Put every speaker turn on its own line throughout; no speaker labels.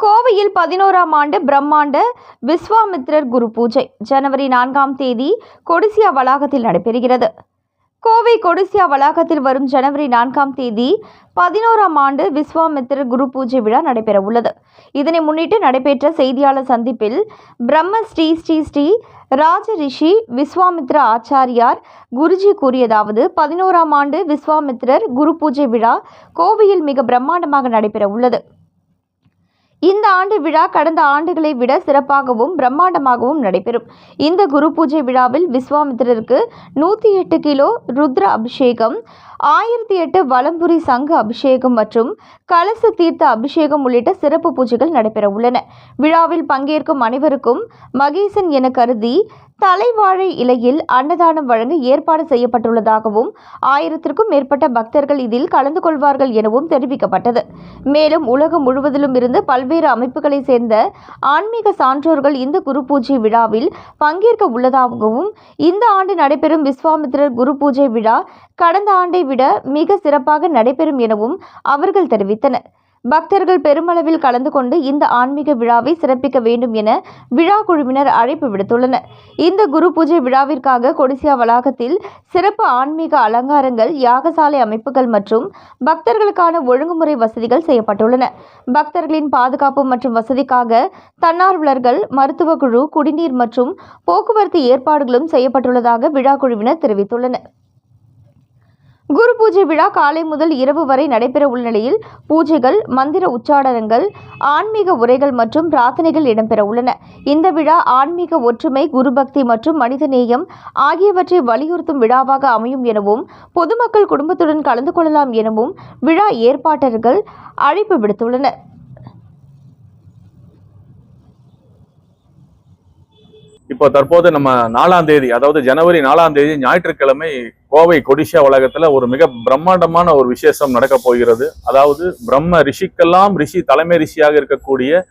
கோவையில் பதினோராம் ஆண்டு பிரம்மாண்ட விஸ்வாமித்ரர் குரு பூஜை. ஜனவரி நான்காம் தேதி கொடிசியா வளாகத்தில் நடைபெறுகிறது. கோவை கொடிசியா வளாகத்தில் வரும் ஜனவரி நான்காம் தேதி பதினோராம் ஆண்டு விஸ்வாமித்திரர் குரு பூஜை விழா நடைபெற உள்ளது இதனை முன்னிட்டு நடைபெற்ற செய்தியாளர் சந்திப்பில் பிரம்ம ஸ்ரீ ஸ்ரீ ஸ்ரீ ராஜ ரிஷி விஸ்வாமித்ர ஆச்சாரியார் குருஜி கூறியதாவது பதினோராம் ஆண்டு விஸ்வாமித்திரர் குரு பூஜை விழா கோவையில் மிக பிரம்மாண்டமாக நடைபெற உள்ளது இந்த ஆண்டு விழா கடந்த ஆண்டுகளை விட சிறப்பாகவும் பிரம்மாண்டமாகவும் நடைபெறும். இந்த குரு பூஜை விழாவில் விஸ்வாமித்திரருக்கு நூற்றி எட்டு கிலோ ருத்ர அபிஷேகம் ஆயிரத்தி எட்டு வலம்புரி சங்கு அபிஷேகம் மற்றும் கலச தீர்த்த அபிஷேகம் உள்ளிட்ட சிறப்பு பூஜைகள் நடைபெற உள்ளன. விழாவில் பங்கேற்கும் அனைவருக்கும் மகேசன் என கருதி தலைவாழை இலையில் அன்னதானம் வழங்க ஏற்பாடு செய்யப்பட்டுள்ளதாகவும் ஆயிரத்திற்கும் மேற்பட்ட பக்தர்கள் இதில் கலந்து கொள்வார்கள் எனவும் தெரிவிக்கப்பட்டது. மேலும் உலகம் முழுவதிலும் இருந்து பல்வேறு பல்வேறு அமைப்புகளைச் சேர்ந்த ஆன்மீக சான்றோர்கள் இந்த குரு பூஜை விழாவில் பங்கேற்க உள்ளதாகவும் இந்த ஆண்டு நடைபெறும் விஸ்வாமித்திரர் குரு பூஜை விழா கடந்த ஆண்டை விட மிக சிறப்பாக நடைபெறும் எனவும் அவர்கள் தெரிவித்தனர். பக்தர்கள் பெருமளவில் கலந்து கொண்டு இந்த ஆன்மீக விழாவை சிறப்பிக்க வேண்டும் என விழா குழுவினர் அழைப்பு விடுத்துள்ளனர். இந்த குரு பூஜை விழாவிற்காக கொடிசியா வளாகத்தில் சிறப்பு ஆன்மீக அலங்காரங்கள் யாகசாலை அமைப்புகள் மற்றும் பக்தர்களுக்கான ஒழுங்குமுறை வசதிகள் செய்யப்பட்டுள்ளன. பக்தர்களின் பாதுகாப்பு மற்றும் வசதிக்காக தன்னார்வலர்கள் மருத்துவ குழு குடிநீர் மற்றும் போக்குவரத்து ஏற்பாடுகளும் செய்யப்பட்டுள்ளதாக விழா குழுவினர் தெரிவித்துள்ளனர். குரு பூஜை விழா காலை முதல் இரவு வரை நடைபெற உள்ள நிலையில் பூஜைகள் மந்திர உச்சாடனங்கள் ஆன்மீக உரைகள் மற்றும் பிரார்த்தனைகள் இடம்பெற உள்ளன. இந்த விழா ஆன்மீக ஒற்றுமை குருபக்தி மற்றும் மனிதநேயம் ஆகியவற்றை வலியுறுத்தும் விழாவாக அமையும் எனவும் பொதுமக்கள் குடும்பத்துடன் கலந்து கொள்ளலாம் எனவும் விழா ஏற்பாட்டர்கள் அழைப்பு விடுத்துள்ளனர்.
இப்போ தற்போது நம்ம நாலாம் தேதி அதாவது ஜனவரி நாலாம் தேதி ஞாயிற்றுக்கிழமை கோவை கொடிஷா உலகத்துல ஒரு மிக பிரம்மாண்டமான ஒரு விசேஷம் நடக்க போகிறது. அதாவது பிரம்ம ரிஷிக்கெல்லாம் ரிஷி தலைமை ரிஷியாக இருக்கக்கூடிய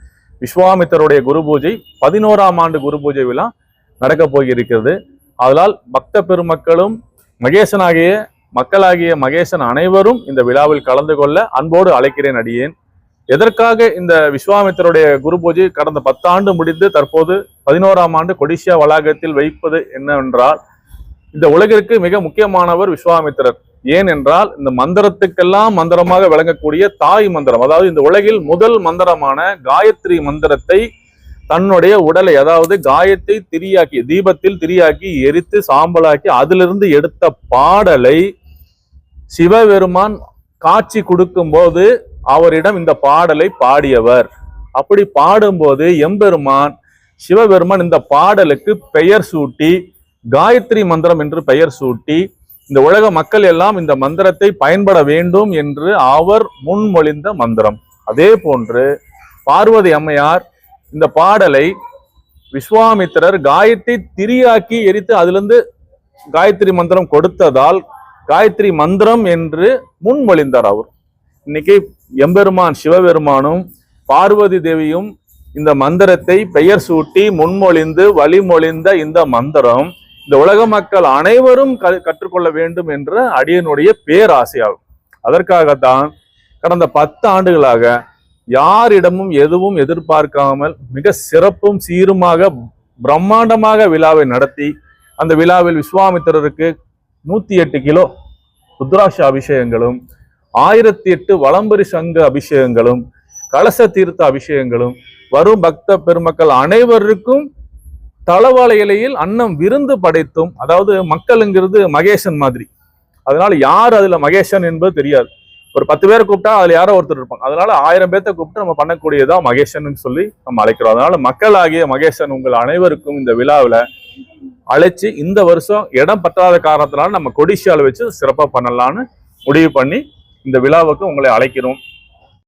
விஸ்வாமித்தருடைய குரு பூஜை பதினோராம் ஆண்டு குரு பூஜை விழா நடக்க போகிருக்கிறது அதனால் பக்த பெருமக்களும் மகேசனாகிய மக்களாகிய மகேசன் அனைவரும் இந்த விழாவில் கலந்து கொள்ள அன்போடு அழைக்கிறேன் அடியேன். எதற்காக இந்த விஸ்வாமித்தருடைய குரு பூஜை கடந்த பத்தாண்டு முடிந்து தற்போது பதினோராம் ஆண்டு கொடிசியா வளாகத்தில் வைப்பது என்னவென்றால் இந்த உலகிற்கு மிக முக்கியமானவர் விஸ்வாமித்திரர். ஏன் என்றால் இந்த மந்திரத்துக்கெல்லாம் மந்திரமாக விளங்கக்கூடிய தாய் மந்திரம் அதாவது இந்த உலகில் முதல் மந்திரமான காயத்ரி மந்திரத்தை தன்னுடைய உடலை அதாவது காயத்தை திரியாக்கி தீபத்தில் திரியாக்கி எரித்து சாம்பலாக்கி அதிலிருந்து எடுத்த பாடலை சிவபெருமான் காட்சி கொடுக்கும்போது அவரிடம் இந்த பாடலை பாடியவர். அப்படி பாடும்போது எம்பெருமான் சிவபெருமான் இந்த பாடலுக்கு பெயர் சூட்டி காயத்ரி மந்திரம் என்று பெயர் சூட்டி இந்த உலக மக்கள் எல்லாம் இந்த மந்திரத்தை பயன்பட வேண்டும் என்று அவர் முன்மொழிந்த மந்திரம். அதே போன்று பார்வதி அம்மையார் இந்த பாடலை விஸ்வாமித்திரர் காயத்தை திரியாக்கி எரித்து அதிலிருந்து காயத்ரி மந்திரம் கொடுத்ததால் காயத்ரி மந்திரம் என்று முன்மொழிந்தார் அவர். இன்னைக்கு எம்பெருமான் சிவபெருமானும் பார்வதி தேவியும் இந்த மந்திரத்தை பெயர் சூட்டி முன்மொழிந்து வழிமொழிந்த இந்த மந்திரம் இந்த உலக மக்கள் அனைவரும் க- கற்றுக்கொள்ள வேண்டும் என்ற அடியனுடைய பேராசையாகும். அதற்காகத்தான் கடந்த பத்து ஆண்டுகளாக யாரிடமும் எதுவும் எதிர்பார்க்காமல் மிக சிறப்பும் சீருமாக பிரம்மாண்டமாக விழாவை நடத்தி அந்த விழாவில் விஸ்வாமித்திரருக்கு நூத்தி எட்டு கிலோ ருத்ராட்ச அபிஷேகங்களும் ஆயிரத்தி எட்டு வளம்பரி சங்க அபிஷேகங்களும் கலச தீர்த்த அபிஷேகங்களும் வரும் பக்த பெருமக்கள் அனைவருக்கும் தளவாள இலையில் அன்னம் விருந்து படைத்தும் அதாவது மக்களுங்கிறது மகேசன் மாதிரி. அதனால யார் அதுல மகேசன் என்பது தெரியாது. ஒரு பத்து பேரை கூப்பிட்டா அதுல யாரோ ஒருத்தர் இருப்பாங்க. அதனால ஆயிரம் பேர்த்த கூப்பிட்டு நம்ம பண்ணக்கூடியதா மகேசன் சொல்லி நம்ம அழைக்கிறோம். அதனால மக்களாகிய மகேசன் உங்கள் அனைவருக்கும் இந்த விழாவில் அழைச்சு இந்த வருஷம் இடம் பற்றாத காரணத்தினால நம்ம கொடிஷியால வச்சு சிறப்பாக பண்ணலான்னு முடிவு பண்ணி இந்த விழாவுக்கு உங்களை அழைக்கிறோம்.